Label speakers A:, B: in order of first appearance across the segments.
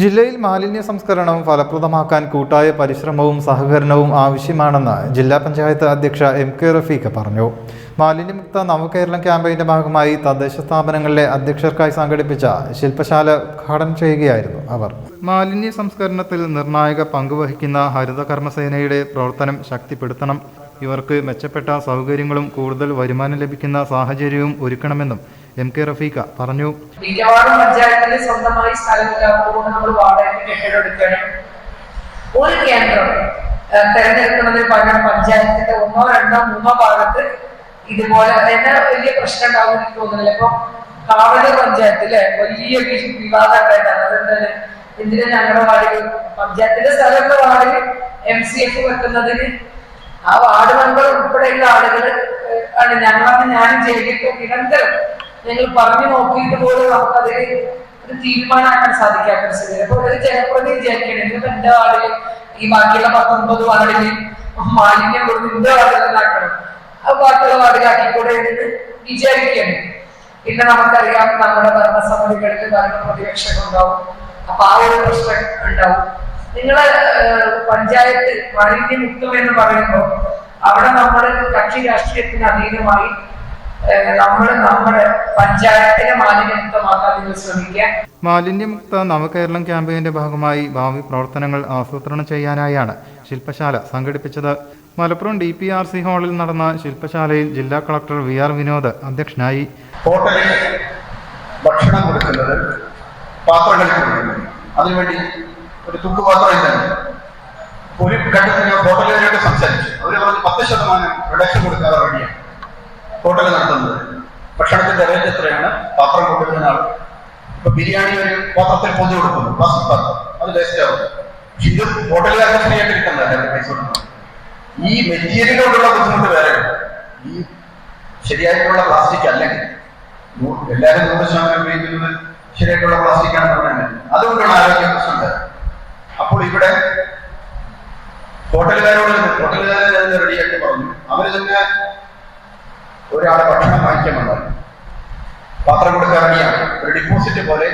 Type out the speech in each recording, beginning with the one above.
A: ജില്ലയിൽ മാലിന്യ സംസ്കരണം ഫലപ്രദമാക്കാൻ കൂട്ടായ പരിശ്രമവും സഹകരണവും ആവശ്യമാണെന്ന് ജില്ലാ പഞ്ചായത്ത് അധ്യക്ഷ എം കെ റഫീഖ് പറഞ്ഞു. മാലിന്യമുക്ത നവകേരളം ക്യാമ്പയിന്റെ ഭാഗമായി തദ്ദേശ സ്ഥാപനങ്ങളിലെ അധ്യക്ഷർക്കായി സംഘടിപ്പിച്ച ശില്പശാല ഉദ്ഘാടനം ചെയ്യുകയായിരുന്നു അവർ. മാലിന്യ സംസ്കരണത്തിൽ നിർണായക പങ്കുവഹിക്കുന്ന ഹരിത കർമ്മസേനയുടെ പ്രവർത്തനം ശക്തിപ്പെടുത്തണം. ഇവർക്ക് മെച്ചപ്പെട്ട സൗകര്യങ്ങളും കൂടുതൽ വരുമാനം ലഭിക്കുന്ന സാഹചര്യവും ഒരുക്കണമെന്നും എം കെ റഫീഖ പറഞ്ഞു.
B: മിക്കവാറും പഞ്ചായത്തിന് സ്വന്തമായി ഒരു കേന്ദ്രം തെരഞ്ഞെടുക്കുന്നതിന് പകരം പഞ്ചായത്തിന്റെ ഒന്നോ രണ്ടോ മൂന്നോ ഭാഗത്ത് ഇതുപോലെ തന്നെ വലിയ പ്രശ്നം ഉണ്ടാവും എനിക്ക് തോന്നുന്നില്ല. ഇപ്പൊ കാവല പഞ്ചായത്തിലെ വലിയ വിവാദമായിട്ടാണ് വിവാദം ഉണ്ടായിട്ടാണ് അതെന്താണ്? എന്തിനാ ഞങ്ങളുടെ വാർഡിൽ പഞ്ചായത്തിന്റെ സ്ഥലത്തെ വാർഡിൽ എം സി എഫ് വെക്കുന്നതിന് ആ വാർഡ് മെമ്പർ ഉൾപ്പെടെയുള്ള ആളുകൾ ആണ്. ഞങ്ങളന്ന് ഞാനും ചെയ്തിട്ട് നിരന്തരം ഞങ്ങൾ പറഞ്ഞു നോക്കിയിട്ട് പോലും നമുക്ക് അതിൽ ഒരു തീരുമാനമാക്കാൻ സാധിക്കാത്ത ഒരു സ്ഥിതി അപ്പൊ എന്റെ വാർഡിൽ ഈ ബാക്കിയുള്ള പത്തൊമ്പത് വാർഡിൽ മാലിന്യം കൊടുത്ത് എന്റെ വാർഡിലാക്കണം ആ ബാക്കിയുള്ള വാർഡിലാക്കിക്കൂടെ എന്ന് വിചാരിക്കണം പിന്നെ നമുക്കറിയാം നമ്മുടെ ഭരണസമിതികളിൽ ഭരണ പ്രതിപക്ഷം ഉണ്ടാവും. അപ്പൊ ആ ഒരു പ്രശ്നം ഉണ്ടാവും. നിങ്ങൾ പഞ്ചായത്ത് പഞ്ചായത്ത് മാലിന്യമുക്തം എന്ന് പറയുമ്പോൾ അവിടെ നമ്മൾ കക്ഷി രാഷ്ട്രീയത്തിന് അധീനമായി നമ്മൾ നമ്മുടെ പഞ്ചായത്തിനെ മാലിന്യമുക്തമാക്കാൻ ശ്രമിക്കുക.
A: മാലിന്യമുക്ത നവകേരളം ക്യാമ്പയിന്റെ ഭാഗമായി ഭാവി പ്രവർത്തനങ്ങൾ ആസൂത്രണം ചെയ്യാനായാണ് ശില്പശാല സംഘടിപ്പിച്ചത്. Malappuram D P R C ഹാളിൽ നടന്ന ശില്പശാലയിൽ ജില്ലാ കളക്ടർ വി ആർ വിനോദ് അധ്യക്ഷനായി.
C: ഹോട്ടലിൽ ഭക്ഷണം കൊടുക്കുന്നത് കൊടുക്കുന്നത് അതിനുവേണ്ടി ഒരു തൂക്കുപാത്രം തന്നെ ഒരു ഘട്ടത്തിൽ ഹോട്ടലുകാരോട് സംസാരിച്ചു. അവർ പറഞ്ഞു പത്ത് ശതമാനം റിഡക്ഷൻ കൊടുക്കാതെ റെഡിയാണ് ഹോട്ടൽ നടത്തുന്നത്. ഭക്ഷണത്തിന്റെ റേറ്റ് എത്രയാണ്? പാത്രം കൊണ്ടുവരുന്ന ആൾ ഇപ്പൊ ബിരിയാണി ഒരു പാത്രത്തിൽ പൊതി കൊടുക്കുന്നു. പ്ലാസ്റ്റിക് പാത്രം. അത് വേസ്റ്റ് ആവും. പക്ഷെ ഇത് ഹോട്ടലുകാർക്ക് ഫ്രീ ആയിട്ട് കിട്ടുന്നതല്ല പൈസ കൊടുക്കുന്നത്. ഈ മെറ്റീരിയൽ കൊണ്ടുള്ള ബുദ്ധിമുട്ട് വേറെ ഈ ശരിയായിട്ടുള്ള പ്ലാസ്റ്റിക് അല്ലെങ്കിൽ എല്ലാവരും നൂറ് ശതമാനം ഉപയോഗിക്കുന്നത് ശരിയായിട്ടുള്ള പ്ലാസ്റ്റിക് ആണ് പറയുന്നത് അതുകൊണ്ടുള്ള ആരോഗ്യ പ്രശ്നം അപ്പോൾ ഇവിടെ ഹോട്ടലുകാരോട് ഹോട്ടലുകാരെ റെഡിയായിട്ട് പറഞ്ഞു. അവർ തന്നെ ഒരാളെ ഭക്ഷണം വാങ്ങിക്കാൻ വന്നത് പാത്രം കൊടുക്കാൻ ഒരു ഡിപ്പോസിറ്റ് പോലെ.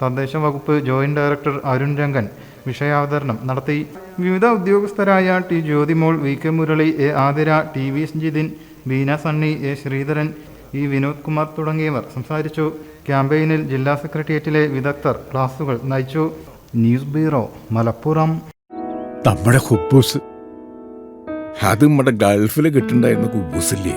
A: തദ്ദേശ വകുപ്പ് ജോയിന്റ് ഡയറക്ടർ അരുൺ രംഗൻ വിഷയാവതരണം നടത്തി. വിവിധ ഉദ്യോഗസ്ഥരായ T Jyothimol V K Murali A Athira T V Sanjithin Beena Sunny A Sreedharan E Vinod Kumar തുടങ്ങിയവർ സംസാരിച്ചു. ക്യാമ്പയിനിൽ ജില്ലാ സെക്രട്ടേറിയറ്റിലെ വിദഗ്ധർ ക്ലാസുകൾ നയിച്ചു. News bureau Malappuram.
D: നമ്മുടെ ഹുബൂസ് അത് നമ്മുടെ ഗൾഫിൽ കിട്ടുണ്ടായിരുന്ന കുബൂസില്ലേ?